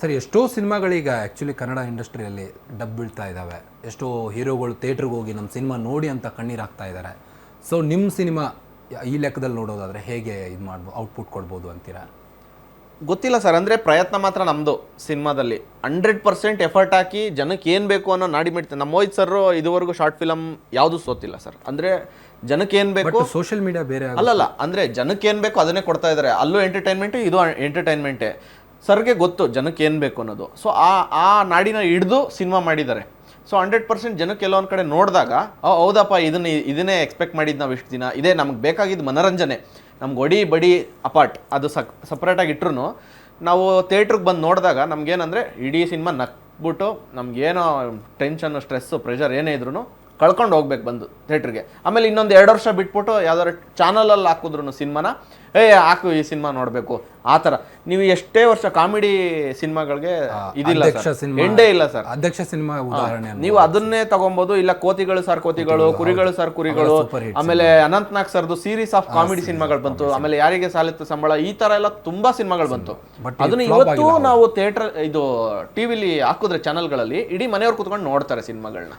Sir ಎಷ್ಟೋ ಸಿನಿಮಾಗಳೀಗ actually Kannada ಇಂಡಸ್ಟ್ರಿಯಲ್ಲಿ dub ಬೀಳ್ತಾ ಇದ್ದಾವೆ ಎಷ್ಟೋ ಹೀರೋಗಳು ಥಿಯೇಟ್ರಿಗೆ ಹೋಗಿ ನಮ್ಮ ಸಿನಿಮಾ ನೋಡಿ ಅಂತ ಕಣ್ಣೀರು ಹಾಕ್ತಾ ಇದ್ದಾರೆ ಸೊ ನಿಮ್ಮ ಸಿನಿಮಾ ಈ ಲೆಕ್ಕದಲ್ಲಿ ನೋಡೋದಾದರೆ ಹೇಗೆ ಇದು ಮಾಡ್ಬೋದು ಔಟ್ಪುಟ್ ಕೊಡ್ಬೋದು ಅಂತೀರಾ? ಗೊತ್ತಿಲ್ಲ ಸರ್ ಅಂದರೆ ಪ್ರಯತ್ನ ಮಾತ್ರ ನಮ್ಮದು ಸಿನಿಮಾದಲ್ಲಿ. ಹಂಡ್ರೆಡ್ ಪರ್ಸೆಂಟ್ ಎಫರ್ಟ್ ಹಾಕಿ ಜನಕ್ಕೆ ಏನು ಬೇಕು ಅನ್ನೋ ನಾಡಿ ಮಿಡ್ತೀವಿ ನಮ್ಮ ಮೋಹಿತ್ ಸರ್ ಇದುವರೆಗೂ ಶಾರ್ಟ್ ಫಿಲಮ್ ಯಾವುದು ಸೋತಿಲ್ಲ ಸರ್. ಅಂದರೆ ಜನಕ್ಕೆ ಏನು ಬೇಕು ಸೋಷಿಯಲ್ ಮೀಡಿಯಾ ಬೇರೆ. ಅಲ್ಲಲ್ಲ ಅಂದರೆ ಜನಕ್ಕೆ ಏನು ಬೇಕು ಅದನ್ನೇ ಕೊಡ್ತಾ ಇದ್ದಾರೆ ಅಲ್ಲೂ ಎಂಟರ್ಟೈನ್ಮೆಂಟು ಇದು ಎಂಟರ್ಟೈನ್ಮೆಂಟೇ ಸರ್ಗೆ ಗೊತ್ತು ಜನಕ್ಕೆ ಏನು ಬೇಕು ಅನ್ನೋದು. ಸೊ ಆ ಆ ನಾಡಿನ ಹಿಡಿದು ಸಿನಿಮಾ ಮಾಡಿದ್ದಾರೆ. ಸೊ ಹಂಡ್ರೆಡ್ ಪರ್ಸೆಂಟ್ ಜನಕ್ಕೆ ಕೆಲವೊಂದು ಕಡೆ ನೋಡಿದಾಗ "ಓ, ಹೌದಪ್ಪ ಇದನ್ನ ಇದನ್ನೇ ಎಕ್ಸ್ಪೆಕ್ಟ್ ಮಾಡಿದ್ದು ನಾವು ಇಷ್ಟು ದಿನ. ಇದೇ ನಮ್ಗೆ ಬೇಕಾಗಿದ್ದು ಮನೋರಂಜನೆ. ನಮ್ಗೆ ಒಡಿ ಬಡಿ ಅಪಾರ್ಟ್ ಅದು ಸಕ್ ಸಪ್ರೇಟಾಗಿ ಇಟ್ರು ನಾವು ಥಿಯೇಟ್ರಿಗೆ ಬಂದು ನೋಡಿದಾಗ ನಮ್ಗೇನಂದರೆ ಇಡೀ ಸಿನಿಮಾ ನಕ್ಬಿಟ್ಟು ನಮ್ಗೇನೋ ಟೆನ್ಷನ್ ಸ್ಟ್ರೆಸ್ಸು ಪ್ರೆಷರ್ ಏನೇ ಇದ್ರೂ ಕಳ್ಕೊಂಡು ಹೋಗ್ಬೇಕು ಬಂದು ಥಿಯೇಟ್ರಿಗೆ. ಆಮೇಲೆ ಇನ್ನೊಂದು ಎರಡು ವರ್ಷ ಬಿಟ್ಬಿಟ್ಟು ಯಾವ್ದಾದ್ರು ಚಾನಲಲ್ಲಿ ಹಾಕಿದ್ರು ಸಿನಿಮಾನ? ಏ ಹಾಕು ಈ ಸಿನಿಮಾ ನೋಡಬೇಕು. ಆ ಥರ. ನೀವು ಎಷ್ಟೇ ವರ್ಷ ಕಾಮಿಡಿ ಸಿನಿಮಾಗಳಿಗೆ ಇದಿಲ್ಲ ಎಂಡೇ ಇಲ್ಲ ಸರ್. ಅಧ್ಯಕ್ಷ ಸಿನಿಮಾ ಉದಾಹರಣೆ. ನೀವು ಅದನ್ನೇ ತಗೊಬೋದು ಇಲ್ಲ ಕೋತಿಗಳು ಸರ್ ಕೋತಿಗಳು ಕುರಿಗಳು ಸರ್ ಕುರಿಗಳು ಆಮೇಲೆ ಅನಂತ್ನಾಗ್ ಸರ್ದು ಸೀರೀಸ್ ಆಫ್ ಕಾಮಿಡಿ ಸಿನಿಮಾಗಳು ಬಂತು. ಆಮೇಲೆ ಯಾರಿಗೆ ಸಾಲಿತ್ತು ಸಂಬಳ ಈ ತರ ಎಲ್ಲ ತುಂಬಾ ಸಿನಿಮಾಗಳು ಬಂತು. ಅದನ್ನ ಇವತ್ತು ನಾವು ಥಿಯೇಟರ್ ಇದು ಟಿವಿಲಿ ಹಾಕಿದ್ರೆ ಚಾನಲ್ಗಳಲ್ಲಿ ಇಡೀ ಮನೆಯವ್ರು ಕುತ್ಕೊಂಡು ನೋಡ್ತಾರೆ ಸಿನಿಮಾಗಳನ್ನ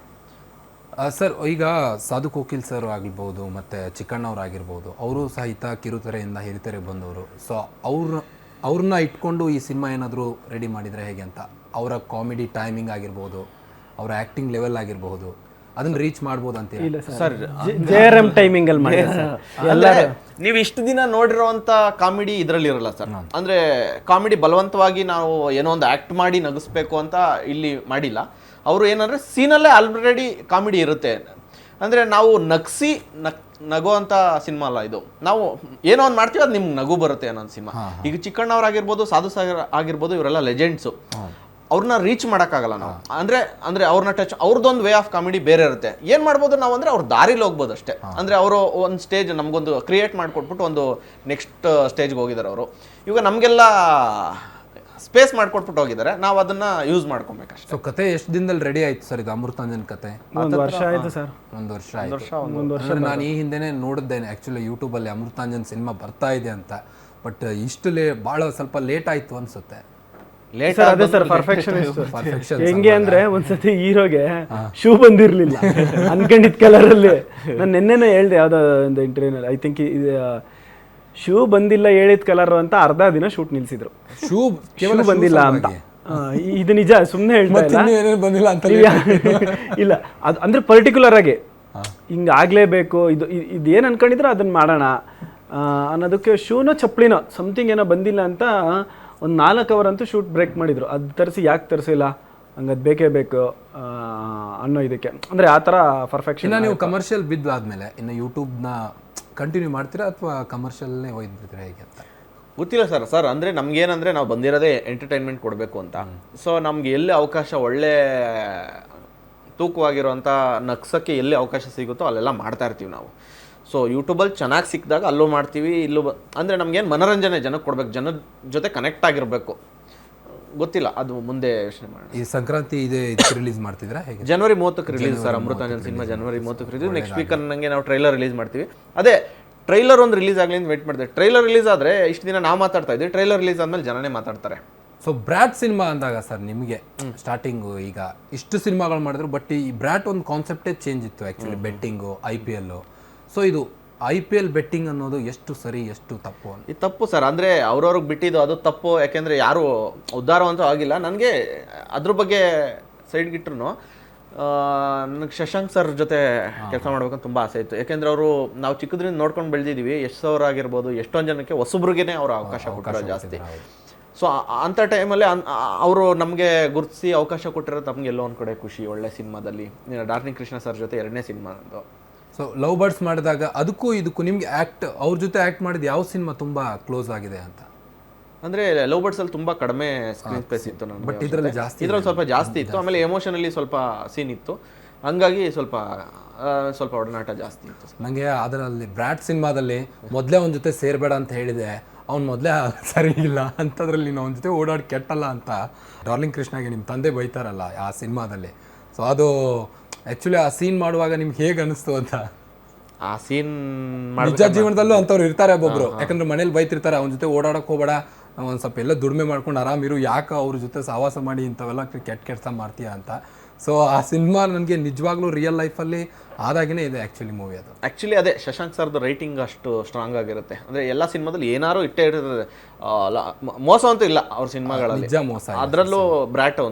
ಸರ್ ಈಗ ಸಾಧು ಕೋಕಿಲ್ ಸರ್ ಆಗಿರ್ಬೋದು ಮತ್ತು ಚಿಕ್ಕಣ್ಣವ್ರು ಆಗಿರ್ಬೋದು ಅವರು ಸಹಿತ ಕಿರುತೆರೆಯಿಂದ ಹಿರಿತೆರೆ ಬಂದವರು. ಸೊ ಅವ್ರ ಅವ್ರನ್ನ ಇಟ್ಕೊಂಡು ಈ ಸಿನಿಮಾ ಏನಾದರೂ ರೆಡಿ ಮಾಡಿದರೆ ಹೇಗೆ ಅಂತ? ಅವರ ಕಾಮಿಡಿ ಟೈಮಿಂಗ್ ಆಗಿರ್ಬೋದು ಅವರ ಆ್ಯಕ್ಟಿಂಗ್ ಲೆವೆಲ್ ಆಗಿರಬಹುದು ಅದನ್ನ ರೀಚ್ ಮಾಡ್ಬೋದು ಅಂತ ಇಲ್ಲ sir J R M timing ಅಲ್ಲಿ ಮಾಡಿ ಎಲ್ಲ ನೀವು ಇಷ್ಟು ದಿನ ನೋಡಿರೋಂಥ ಕಾಮಿಡಿ ಇದರಲ್ಲಿ ಇರಲ್ಲ ಸರ್ ಅಂದ್ರೆ ಕಾಮಿಡಿ ಬಲವಂತವಾಗಿ ನಾವು ಏನೋ ಒಂದು ಆಕ್ಟ್ ಮಾಡಿ ನಗಿಸ್ಬೇಕು ಅಂತ ಇಲ್ಲಿ ಮಾಡಿಲ್ಲ. ಅವರು ಏನಂದರೆ ಸೀನಲ್ಲೇ ಆಲ್ರೆಡಿ ಕಾಮಿಡಿ ಇರುತ್ತೆ. ಅಂದರೆ ನಾವು ನಗ್ಸಿ ನಗೋ ನಗುವಂಥ ಸಿನಿಮಾ ಅಲ್ಲ ಇದು. ನಾವು ಏನೋ ಒಂದು ಮಾಡ್ತೀವಿ ಅದು ನಿಮ್ಗೆ ನಗು ಬರುತ್ತೆ ಅನ್ನೋ ಸಿನಿಮಾ. ಈಗ ಚಿಕ್ಕಣ್ಣವ್ರಾಗಿರ್ಬೋದು ಸಾಧು ಸಾಗರ್ ಆಗಿರ್ಬೋದು ಇವರೆಲ್ಲ ಲೆಜೆಂಡ್ಸು. ಅವ್ರನ್ನ ರೀಚ್ ಮಾಡೋಕ್ಕಾಗಲ್ಲ ನಾವು. ಅಂದರೆ ಅಂದರೆ ಅವ್ರನ್ನ ಟಚ್ ಅವ್ರದ್ದೊಂದು ವೇ ಆಫ್ ಕಾಮಿಡಿ ಬೇರೆ ಇರುತ್ತೆ. ಏನು ಮಾಡ್ಬೋದು ನಾವು ಅಂದರೆ ಅವ್ರ ದಾರಿಲಿ ಹೋಗ್ಬೋದು ಅಷ್ಟೇ. ಅಂದರೆ ಅವರು ಒಂದು ಸ್ಟೇಜ್ ನಮಗೊಂದು ಕ್ರಿಯೇಟ್ ಮಾಡಿಕೊಟ್ಬಿಟ್ಟು ಒಂದು ನೆಕ್ಸ್ಟ್ ಸ್ಟೇಜ್ಗೆ ಹೋಗಿದ್ದಾರೆ ಅವರು. ಇವಾಗ ನಮಗೆಲ್ಲ ಸ್ಪೇಸ್ ಮಾಡ್ಕೊಟ್ಬಿಟ್ಟು ಹೋಗಿದ್ದಾರೆ. ನಾವು ಅದನ್ನ ಯೂಸ್ ಮಾಡ್ಕೊಬೇಕಷ್ಟೇ. ಸೊ ಕತೆ ಎಷ್ಟು ದಿನದಲ್ಲಿ ರೆಡಿ ಆಯ್ತು ಸರ್ ಇದು ಅಮೃತಾಂಜನ್ ಕತೆ? ಒಂದು ವರ್ಷ ಆಯ್ತು ಸರ್. ಒಂದು ವರ್ಷ ಆಯ್ತು. ವರ್ಷ ನಾನು ಈ ಹಿಂದೆನೇ ನೋಡಿದ್ದೇನೆ ಆ್ಯಕ್ಚುಲಿ ಯೂಟ್ಯೂಬಲ್ಲಿ ಅಮೃತಾಂಜನ್ ಸಿನಿಮಾ ಬರ್ತಾ ಇದೆ ಅಂತ. ಬಟ್ ಇಷ್ಟು ಲೇ ಭಾಳ ಸ್ವಲ್ಪ ಲೇಟ್ ಆಯ್ತು ಅನ್ಸುತ್ತೆ. ಲೇಟ್ ಸರ್ ಅದೇ ಸರ್ ಪರ್ಫೆಕ್ಷನ್ ಪರ್ಫೆಕ್ಷನ್ ಹೆಂಗೆ ಅಂದ್ರೆ ಒಂದ್ಸತಿ ಹೀರೋಗೆ ಶೂ ಬಂದಿರ್ಲಿಲ್ಲ. ಅನ್ಕೊಂಡಿದ್ ಕಲರ್ ಅಲ್ಲಿ. ನಾನು ನಿನ್ನೆನೇ ಹೇಳ್ದೆ ಯಾವ್ದೋ ಒಂದು ಇಂಟರ್ವ್ಯೂನಲ್ಲಿ ಐ ಥಿಂಕ್ ಇದು ಶೂ ಬಂದಿಲ್ಲ ಹೇಳಿದ ಕಲರ್ ಅಂತ ಅರ್ಧ ದಿನ ಶೂಟ್ ನಿಲ್ಸಿದ್ರು. ಶೂ ಶೂ ಬಂದಿಲ್ಲ ಅಂತ. ಇದು ನಿಜ ಸುಮ್ಮನೆ ಹೇಳ್ತಾ ಬಂದಿಲ್ಲ ಅಂತ ಇಲ್ಲ. ಅದು ಅಂದ್ರೆ ಪರ್ಟಿಕ್ಯುಲರ್ ಆಗಿ ಹಿಂಗ ಆಗ್ಲೇಬೇಕು ಇದು ಇದು ಏನು ಅನ್ಕೊಂಡಿದ್ರೆ ಅದನ್ನ ಮಾಡೋಣ. ಅನ್ನೋದಕ್ಕೆ ಶೂನೋ ಚಪ್ಪಲಿನೋ ಸಮಥಿಂಗ್ ಏನೋ ಬಂದಿಲ್ಲ ಅಂತ ಒಂದು ನಾಲ್ಕು ಅವರ್ ಅಂತೂ ಶೂಟ್ ಬ್ರೇಕ್ ಮಾಡಿದ್ರು. ಅದು ತರಿಸಿ ಯಾಕೆ ತರಿಸಿಲ್ಲ? ಹಂಗೆ ಅದು ಬೇಕೇ ಬೇಕು ಅನ್ನೋ ಇದಕ್ಕೆ. ಅಂದ್ರೆ ಆ ತರ ಪರ್ಫೆಕ್ಷನ್ ನೀವು ಕಮರ್ಷಿಯಲ್ ಬಿದ್ದಾದ್ಮೇಲೆ ಇನ್ನು ಯೂಟ್ಯೂಬ್ನ ಕಂಟಿನ್ಯೂ ಮಾಡ್ತೀರಾ ಅಥವಾ ಕಮರ್ಷಿಯಲ್ನೇ ಒಯ್ದ್ಬಿಡ್ತೀರಾ ಹೇಗೆ ಅಂತ? ಗೊತ್ತಿಲ್ಲ ಸರ್. ಸರ್ ಅಂದರೆ ನಮ್ಗೇನಂದರೆ ನಾವು ಬಂದಿರೋದೇ ಎಂಟರ್ಟೈನ್ಮೆಂಟ್ ಕೊಡಬೇಕು ಅಂತ. ಸೊ ನಮ್ಗೆ ಎಲ್ಲಿ ಅವಕಾಶ ಒಳ್ಳೆ ತೂಕವಾಗಿರುವಂಥ ನಕ್ಸಕ್ಕೆ ಎಲ್ಲಿ ಅವಕಾಶ ಸಿಗುತ್ತೋ ಅಲ್ಲೆಲ್ಲ ಮಾಡ್ತಾ ಇರ್ತೀವಿ ನಾವು. ಸೊ ಯೂಟ್ಯೂಬಲ್ಲಿ ಚೆನ್ನಾಗಿ ಸಿಕ್ಕಿದಾಗ ಅಲ್ಲೂ ಮಾಡ್ತೀವಿ ಇಲ್ಲೂ ಬ ಅಂದರೆ ನಮಗೇನು ಮನೋರಂಜನೆ ಜನಕ್ಕೆ ಕೊಡಬೇಕು ಜನದ ಜೊತೆ ಕನೆಕ್ಟ್ ಆಗಿರಬೇಕು. ಗೊತ್ತಿಲ್ಲ ಅದು ಮುಂದೆ ಯೋಚನೆ ಮಾಡೋಣ. ಈ ಸಂಕ್ರಾಂತಿ ಇದೆ ರಿಲೀಸ್ ಮಾಡ್ತಿದ್ರಾ ಹೇಗೆ? ಜನವರಿ ಮೂವತ್ತಕ್ಕೆ ರಿಲೀಸ್ ಸರ್ ಅಮೃತಾಂಜನ್ ಸಿನಿಮಾ ಜನವರಿ ಮೂವತ್ತಕ್ಕೆ ರಿಲೀಸ್ ನೆಕ್ಸ್ಟ್ ವೀಕ್ ನಂಗೆ ನಾವು ಟ್ರೈಲರ್ ರಿಲೀಸ್ ಮಾಡ್ತೀವಿ. ಅದೇ ಟ್ರೈಲರ್ ಒಂದು ರಿಲೀಸ್ ಆಗಲಿ ಅಂತ ವೇಟ್ ಮಾಡಿದೆ. ಟ್ರೈಲರ್ ರಿಲೀಸ್ ಆದರೆ ಇಷ್ಟು ದಿನ ನಾವು ಮಾತಾಡ್ತಾ ಇದ್ವಿ. ಟ್ರೈಲರ್ ರಿಲೀಸ್ ಆದಮೇಲೆ ಜನನೇ ಮಾತಾಡ್ತಾರೆ. ಸೊ ಬ್ರ್ಯಾಟ್ ಸಿನಿಮಾ ಅಂದಾಗ ಸರ್ ನಿಮಗೆ ಸ್ಟಾರ್ಟಿಂಗು ಈಗ ಇಷ್ಟು ಸಿನಿಮಾಗಳು ಮಾಡಿದ್ರು ಬಟ್ ಈ ಬ್ರ್ಯಾಟ್ ಒಂದು ಕಾನ್ಸೆಪ್ಟೇ ಚೇಂಜ್ ಇತ್ತು actually betting I P L so ಇದು ಐ ಪಿ ಎಲ್ ಬೆಟ್ಟಿಂಗ್ ಅನ್ನೋದು ಎಷ್ಟು ಸರಿ ಎಷ್ಟು ತಪ್ಪು ಅಂತ. ಇದು ತಪ್ಪು ಸರ್ ಅಂದರೆ ಅವ್ರವ್ರಿಗೆ ಬಿಟ್ಟಿದ್ದು ಅದು ತಪ್ಪು ಯಾಕೆಂದರೆ ಯಾರು ಉದ್ಧಾರವಂತೂ ಆಗಿಲ್ಲ. ನನಗೆ ಅದ್ರ ಬಗ್ಗೆ ಸೈಡ್ಗಿಟ್ರು ನನಗೆ ಶಶಾಂಕ್ ಸರ್ ಜೊತೆ ಕೆಲಸ ಮಾಡ್ಬೇಕಂತ ತುಂಬ ಆಸೆ ಇತ್ತು. ಯಾಕೆಂದ್ರೆ ಅವರು ನಾವು ಚಿಕ್ಕದ್ರಿಂದ ನೋಡ್ಕೊಂಡು ಬೆಳೆದಿದ್ದೀವಿ ಎಷ್ಟು ಸಾವಿರ ಆಗಿರ್ಬೋದು ಎಷ್ಟೊಂದು ಜನಕ್ಕೆ ಹೊಸಬ್ರಿಗೇನೆ ಅವ್ರ ಅವಕಾಶ ಕೊಟ್ಟಿರೋ ಜಾಸ್ತಿ. ಸೊ ಅಂಥ ಟೈಮಲ್ಲಿ ಅವರು ನಮಗೆ ಗುರುತಿಸಿ ಅವಕಾಶ ಕೊಟ್ಟಿರೋದು ತಮಗೆ ಎಲ್ಲೋ ಒಂದು ಕಡೆ ಖುಷಿ ಒಳ್ಳೆ ಸಿನಿಮಾದಲ್ಲಿ. ಡಾರ್ನಿಂಗ್ ಕೃಷ್ಣ ಸರ್ ಜೊತೆ ಎರಡನೇ ಸಿನಿಮಾ ಅದು ಸೊ ಲವ್ ಬರ್ಡ್ಸ್ ಮಾಡಿದಾಗ ಅದಕ್ಕೂ ಇದಕ್ಕೂ ನಿಮಗೆ ಆ್ಯಕ್ಟ್ ಅವ್ರ ಜೊತೆ ಆ್ಯಕ್ಟ್ ಮಾಡಿದ ಯಾವ ಸಿನಿಮಾ ತುಂಬ ಕ್ಲೋಸ್ ಆಗಿದೆ ಅಂತ? ಅಂದ್ರೆ ಲವ್ ಬರ್ಡ್ಸ್ ಅಲ್ಲಿ ತುಂಬಾ ಕಡಿಮೆ ಸ್ಕ್ರೀನ್ ಸ್ಪೇಸ್ ಇತ್ತು ನಾನು ಬಟ್ ಇದರಲ್ಲಿ ಜಾಸ್ತಿ ಇದ್ರಲ್ಲಿ ಸ್ವಲ್ಪ ಜಾಸ್ತಿ ಇತ್ತು. ಆಮೇಲೆ ಎಮೋಷನಲ್ಲಿ ಸ್ವಲ್ಪ ಸೀನ್ ಇತ್ತು. ಹಂಗಾಗಿ ಸ್ವಲ್ಪ ಸ್ವಲ್ಪ ಒಡನಾಟ ಜಾಸ್ತಿ ಇತ್ತು. ನನಗೆ ಅದರಲ್ಲಿ ಬ್ರಾಡ್ ಸಿನಿಮಾದಲ್ಲಿ ಮೊದಲೇ ಅವನ ಜೊತೆ ಸೇರಬೇಡ ಅಂತ ಹೇಳಿದೆ. ಅವ್ನು ಮೊದಲೇ ಸರಿ ಇಲ್ಲ ಅಂಥದ್ರಲ್ಲಿ ನೀನು ಅವನ ಜೊತೆ ಓಡಾಡಿ ಕೆಟ್ಟಲ್ಲ ಅಂತ. ಡಾರ್ಲಿಂಗ್ ಕೃಷ್ಣಗೆ ನಿಮ್ಮ ತಂದೆ ಬೈತಾರಲ್ಲ ಆ ಸಿನಿಮಾದಲ್ಲಿ ಸೊ ಅದು ಆ್ಯಕ್ಚುಲಿ ಆ ಸೀನ್ ಮಾಡುವಾಗ ನಿಮ್ಗೆ ಹೇಗೆ ಅನಿಸ್ತು ಅಂತ? ಆ ಸೀನ್ ನಿಜ ಜೀವನದಲ್ಲೂ ಅಂಥವ್ರು ಇರ್ತಾರೆ ಒಬ್ಬೊಬ್ರು ಯಾಕಂದ್ರೆ ಮನೇಲಿ ಬೈತಿರ್ತಾರೆ ಅವನ ಜೊತೆ ಓಡಾಡಕ್ಕೆ ಹೋಗಬೇಡ ಒಂದು ಸ್ವಲ್ಪ ಎಲ್ಲ ದುಡಿಮೆ ಮಾಡ್ಕೊಂಡು ಆರಾಮಿರು ಯಾಕೆ ಅವ್ರ ಜೊತೆ ಸಹವಾಸ ಮಾಡಿ ಇಂಥವೆಲ್ಲ ಕೆಟ್ಟ ಕೆಲಸ ಮಾಡ್ತೀಯಾ ಅಂತ. ಸೊ ಆ ಸಿನಿಮಾ ನನಗೆ ನಿಜವಾಗ್ಲೂ ರಿಯಲ್ ಲೈಫಲ್ಲಿ ಆದಾಗೇ ಇದೆ ಆ್ಯಕ್ಚುಲಿ ಮೂವಿ ಅದು. ಆ್ಯಕ್ಚುಲಿ ಅದೇ ಶಶಾಂಕ್ ಸರ್ದು ರೈಟಿಂಗ್ ಅಷ್ಟು ಸ್ಟ್ರಾಂಗ್ ಆಗಿರುತ್ತೆ. ಅಂದರೆ ಎಲ್ಲ ಸಿನಿಮಾದಲ್ಲಿ ಏನಾರು ಇಟ್ಟೇ ಇರ್ತದೆ. ಮೋಸ ಅಂತೂ ಇಲ್ಲ ಅವ್ರ ಸಿನಿಮಾಗಳಲ್ಲಿ. ನಿಜ ಮೋಸ. ಅದರಲ್ಲೂ ಬ್ರಾಟ್